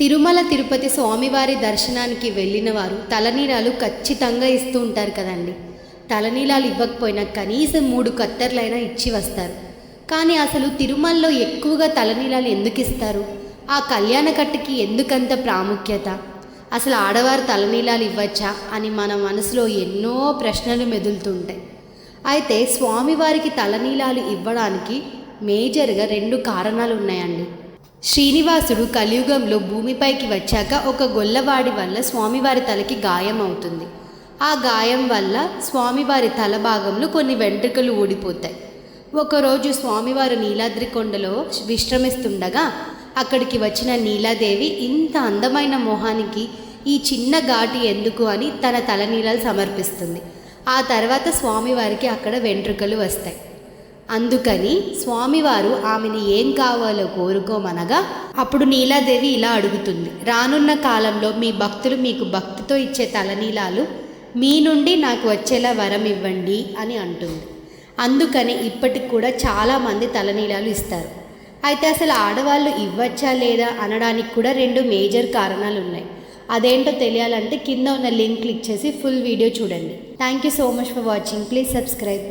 తిరుమల తిరుపతి స్వామివారి దర్శనానికి వెళ్ళిన వారు తలనీలాలు ఖచ్చితంగా ఇస్తూ ఉంటారు కదండి. తలనీలాలు ఇవ్వకపోయినా కనీసం మూడు కత్తెర్లైనా ఇచ్చి వస్తారు. కానీ అసలు తిరుమలలో ఎక్కువగా తలనీలాలు ఎందుకు ఇస్తారు? ఆ కళ్యాణ కట్టుకి ఎందుకంత ప్రాముఖ్యత? అసలు ఆడవారు తలనీలాలు ఇవ్వచ్చా అని మన మనసులో ఎన్నో ప్రశ్నలు మెదులుతుంటాయి. అయితే స్వామివారికి తలనీలాలు ఇవ్వడానికి మేజర్గా రెండు కారణాలు ఉన్నాయండి శ్రీనివాసుడు కలియుగంలో భూమిపైకి వచ్చాక ఒక గొల్లవాడి వల్ల స్వామివారి తలకి గాయం అవుతుంది. ఆ గాయం వల్ల స్వామివారి తల భాగంలో కొన్ని వెంట్రుకలు ఊడిపోతాయి. ఒకరోజు స్వామివారు నీలాద్రి కొండలో విశ్రమిస్తుండగా అక్కడికి వచ్చిన నీలాదేవి ఇంత అందమైన మొహానికి ఈ చిన్న ఘాటి ఎందుకు? అని తన తలనీలాలు సమర్పిస్తుంది. ఆ తర్వాత స్వామివారికి అక్కడ వెంట్రుకలు వస్తాయి. అందుకని స్వామివారు ఆమెని ఏం కావాలో కోరుకోమనగా అప్పుడు నీలాదేవి ఇలా అడుగుతుంది రానున్న కాలంలో మీ భక్తులు మీకు భక్తితో ఇచ్చే తలనీలాలు మీ నుండి నాకు వచ్చేలా వరం ఇవ్వండి అని అంటుంది. అందుకని ఇప్పటికి కూడా చాలామంది తలనీలాలు ఇస్తారు. అయితే అసలు ఆడవాళ్ళు ఇవ్వచ్చా లేదా అనడానికి కూడా రెండు మేజర్ కారణాలు ఉన్నాయి అదేంటో తెలియాలంటే కింద ఉన్న లింక్ క్లిక్ చేసి ఫుల్ వీడియో చూడండి. Thank you so much for watching. Please subscribe.